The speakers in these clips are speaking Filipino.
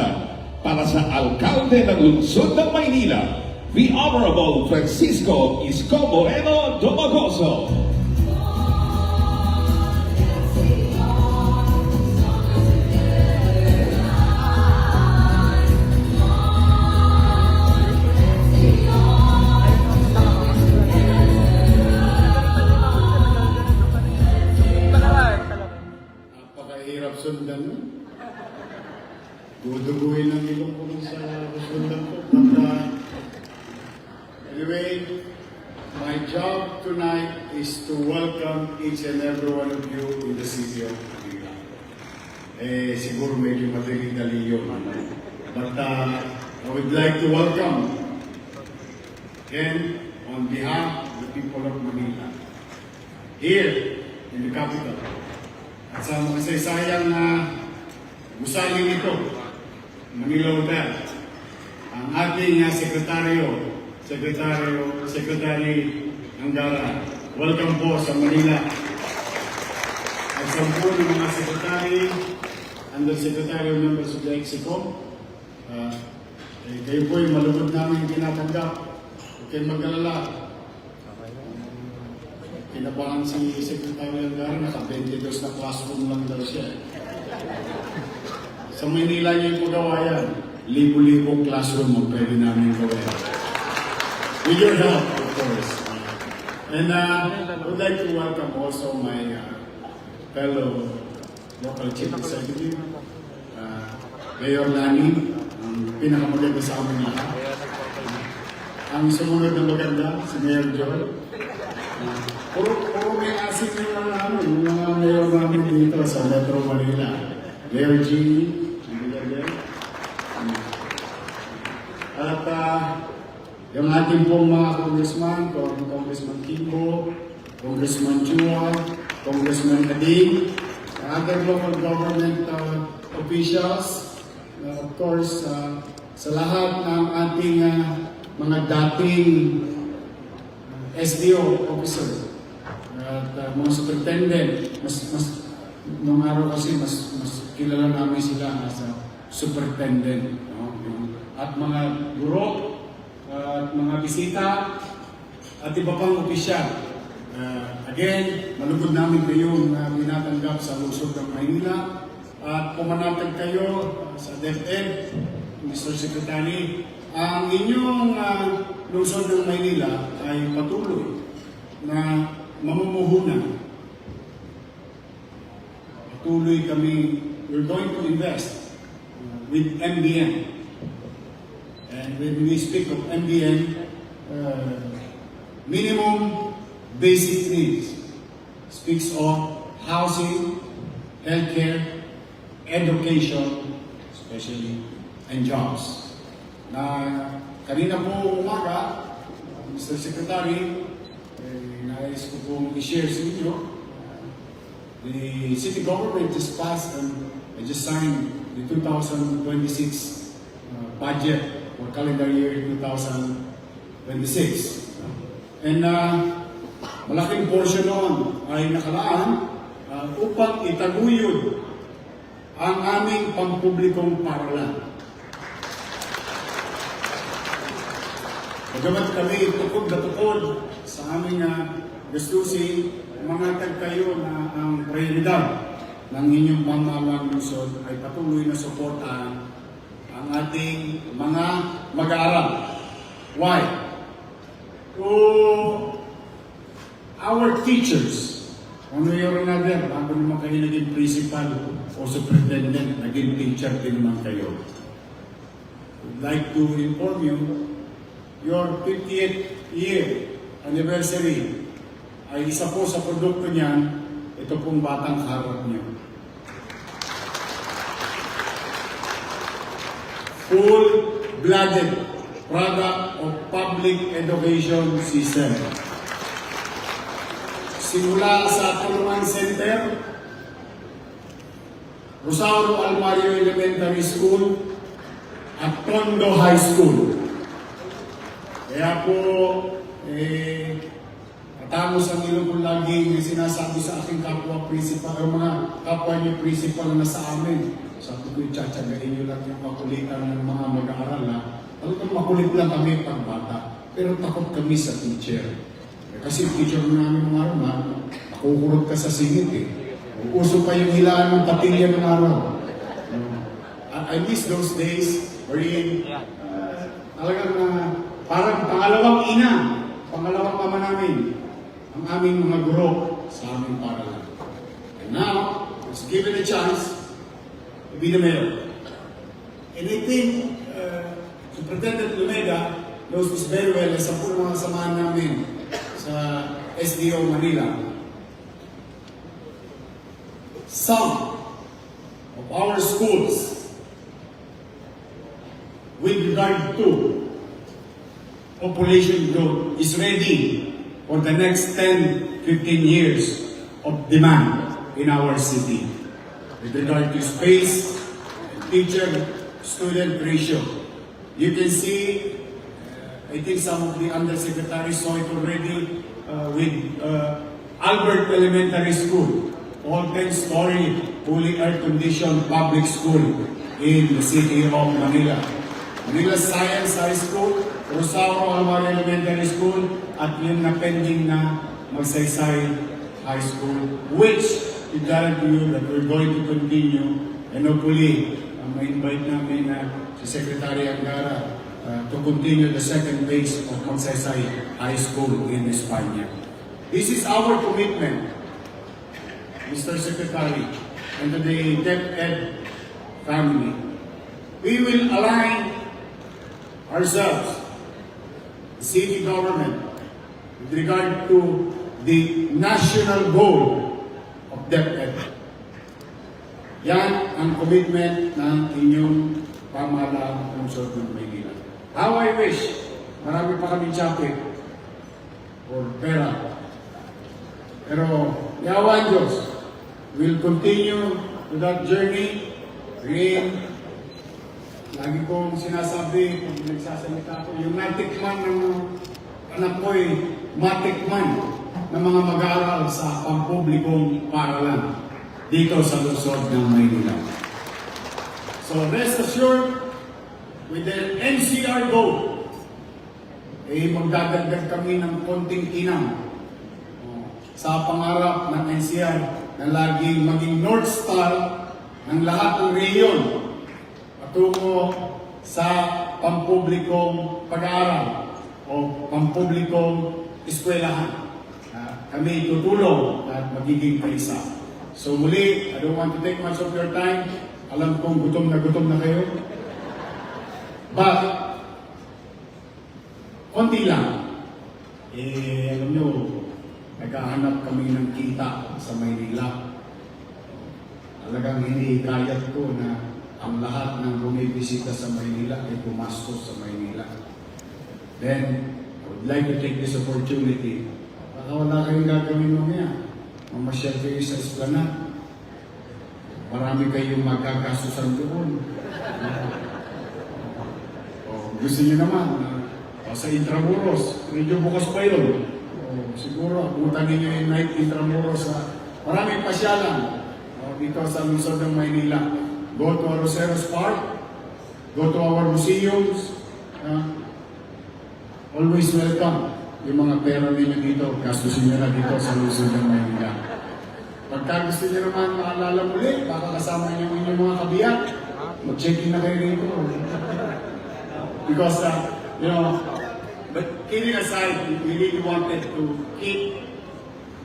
kasagutan para sa alkalde ng lungsod ng Maynila, the Honorable Francisco Isko Moreno Domagoso. Eh, siguro medyo madali-dali yun. But uh, I would like to welcome again on behalf of the people of Manila here in the capital. At sa mga saysayang na gusali nito, Manila Hotel, ang ating uh, sekretaryo, sekretaryo, sekretary Angara, welcome po sa Manila. At sa po ng mga sekretary, undersecretary members of the Execo, uh, eh, kayo po yung malugod namin tinatanggap. Huwag mag-alala. Kinabahan si Secretary Angara, naka-22 na classroom lang daw siya. Sa Manila niya yung magawa yan. Libo-libong classroom ang pwede namin gawin. With your help, of course. And uh, I would like to welcome also my uh, fellow local chief executive, uh, Mayor Lani, ang pinakamaganda sa amin lahat. Ang sumunod na maganda, si Mayor Joy. Uh, puro, puro may asin yung mga namin, yung mga mayor namin dito sa Metro Manila. Mayor nandiyan din. At uh, yung ating pong mga congressman, Cong- Congressman Kiko, Congressman Chua, Congressman Ading, other local government uh, officials, uh, of course, uh, sa lahat ng ating uh, mga dating uh, SDO officer at uh, mga superintendent, mas, mas, nung araw kasi mas, mas kilala namin sila as a superintendent. No? At mga guro, uh, at mga bisita, at iba pang opisyal. Uh, again, malugod namin kayo na binatanggap sa lungsod ng Maynila at pumanatag kayo uh, sa DepEd, Mr. Secretary. Ang inyong uh, lungsod ng Maynila ay patuloy na mamumuhunan. Patuloy kami, we're going to invest uh, with MBN. And when we speak of MBN, uh, minimum basic needs speaks of housing, healthcare, education, especially, and jobs. Na kanina po umaga, Mr. Secretary, eh, nais ko pong i-share sa inyo, the city government just passed and just signed the 2026 uh, budget for calendar year 2026. And uh, malaking portion noon ay nakalaan uh, upang itaguyod ang aming pampublikong paralan. Bagamat kami tukod na tukod sa aming uh, gastusin, mga kayo na ang prioridad ng inyong pamalang lungsod ay patuloy na suportahan ang ating mga mag-aaral. Why? To our teachers, ano yung another, bago naman kayo naging principal o superintendent, naging teacher din naman kayo. I'd like to inform you, your 50th year anniversary ay isa po sa produkto niyan, ito pong batang harap niyo. full-blooded product of public education system. Simula sa Tulungan Center, Rosario Almario Elementary School, at Tondo High School. Kaya po, eh, Matamos ang ilong ko lagi yung sinasabi sa aking kapwa principal, o mga kapwa niyo principal na sa amin. sabi ko, tsatsagain nyo lang yung makulitan ng mga mag-aaral ha. Talagang makulit lang kami pag bata. Pero takot kami sa teacher. Kasi teacher namin mga araw na, nakukurot ka sa singit eh. Uso pa yung hilaan ng patilya ng araw. I, miss those days wherein uh, talagang uh, parang pangalawang ina, pangalawang mama namin, ang aming mga guro sa aming paralan. And now, was given a chance to be the mayor. And I think uh, Superintendent Lumeda knows this very well sa po mga samahan namin sa SDO Manila. Some of our schools with regard to population growth is ready for the next 10, 15 years of demand in our city with regard to space teacher-student ratio. You can see, uh, I think some of the undersecretaries saw it already uh, with uh, Albert Elementary School, all 10-story, fully air-conditioned public school in the city of Manila. Manila Science High School, Rosario Alvar Elementary School, at yung na pending na Magsaysay High School, which we guarantee you that we're going to continue and hopefully, uh, ma-invite namin na si Secretary Angara uh, to continue the second phase of Magsaysay High School in Espanya. This is our commitment, Mr. Secretary, and the DepEd family. We will align ourselves, the city government, with regard to the national goal of DepEd. Yan ang commitment ng inyong pamahalaan ng ng Maynila. How I wish, marami pa kami traffic or pera. Pero, yawan Diyos, we'll continue to that journey. Rin, Lagi kong sinasabi, pag nagsasalita ko, yung natikman ng anak ko ay matikman ng mga mag-aaral sa pampublikong paralan dito sa lungsod ng Maynila. So rest assured, with the NCR goal, eh magdadagdag kami ng konting inang oh, sa pangarap ng NCR na laging maging North Star ng lahat ng rehiyon patungo sa pampublikong pag-aaral o pampublikong eskwelahan. Ah, kami tutulong at magiging kaisa. So muli, I don't want to take much of your time. Alam kong gutom na gutom na kayo. But, konti lang. Eh, alam nyo, naghahanap kami ng kita sa Maynila. Talagang hindi kayat ko na ang lahat ng bumibisita sa Maynila ay pumastos sa Maynila. Then, I would like to take this opportunity. Baka wala kayong gagawin mamaya. Mamasyal kayo sa esplanade. Marami kayong magkakasusan doon. Gusto niyo naman, uh, sa Intramuros, medyo bukas pa yun. O, siguro, abutan ninyo yung night Intramuros sa maraming pasyalan o, dito sa lungsod ng Maynila. Go to Roseros Park, go to our museums, uh, always welcome yung mga pera ninyo dito, gastusin nyo na dito sa lungsod ng Maynila. Pagka gusto nyo naman maalala muli, baka kasama nyo yung inyong mga kabiyak, mag-check-in na kayo rito. Because, uh, you know, but kidding aside, we really wanted to keep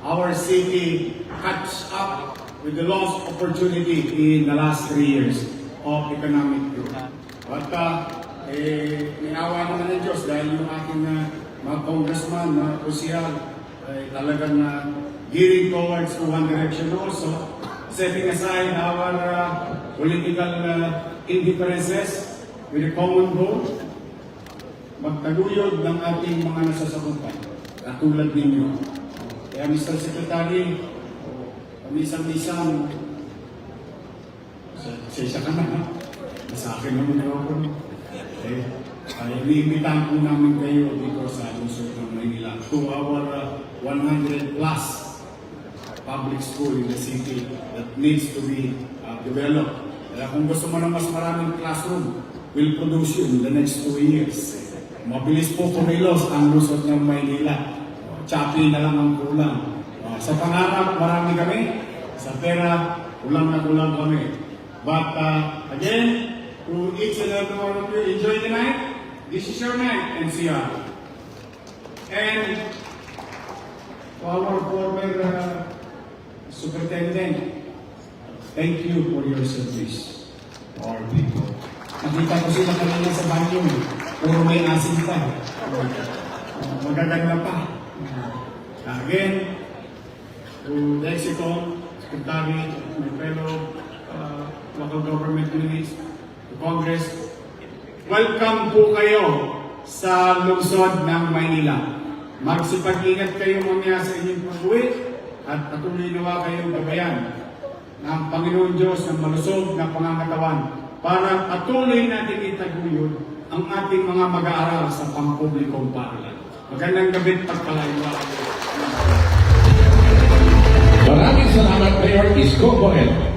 our city catch up with the lost opportunity in the last three years of economic growth. But, uh, eh, may awa naman ng Diyos dahil yung aking uh, mga congressman, mga kusyal, ay talagang uh, gearing towards to one direction also, setting aside our uh, political uh, indifferences with a common goal, magtaguyod ng ating mga nasasakupan, katulad ninyo. Kaya Mr. Secretary, pamisang-misang, sensya ka na ha? Sa akin naman ako. Eh, ay iniimbitan po namin kayo dito sa lungsod ng Maynila to our uh, 100 plus public school in the city that needs to be uh, developed Kaya kung gusto mo ng mas maraming classroom, will produce you in the next two years. Mabilis po kumilos ang lusot ng Maynila. Choppy na lang ang kulang. Uh, sa pangarap, marami kami. Sa pera, kulang na kulang kami. But uh, again, to each and every one of you, enjoy the night. This is your night, NCR. And to our former uh, superintendent, thank you for your service to our people. Nakita ko sila kanina sa eh. puro may asin pa. Magaganda pa. Again, to Lexicon, Secretary, my fellow uh, local government units, to Congress, welcome po kayo sa lungsod ng Maynila. Magsipag-ingat kayo mamaya sa inyong pag-uwi at patuloy nawa kayong gabayan ng Panginoon Diyos ng malusog na pangangatawan para patuloy natin itaguyod ang ating mga mag-aaral sa pampublikong paaralan. Magandang gabi at pagpalayo. Maraming salamat, Mayor Isko Boel.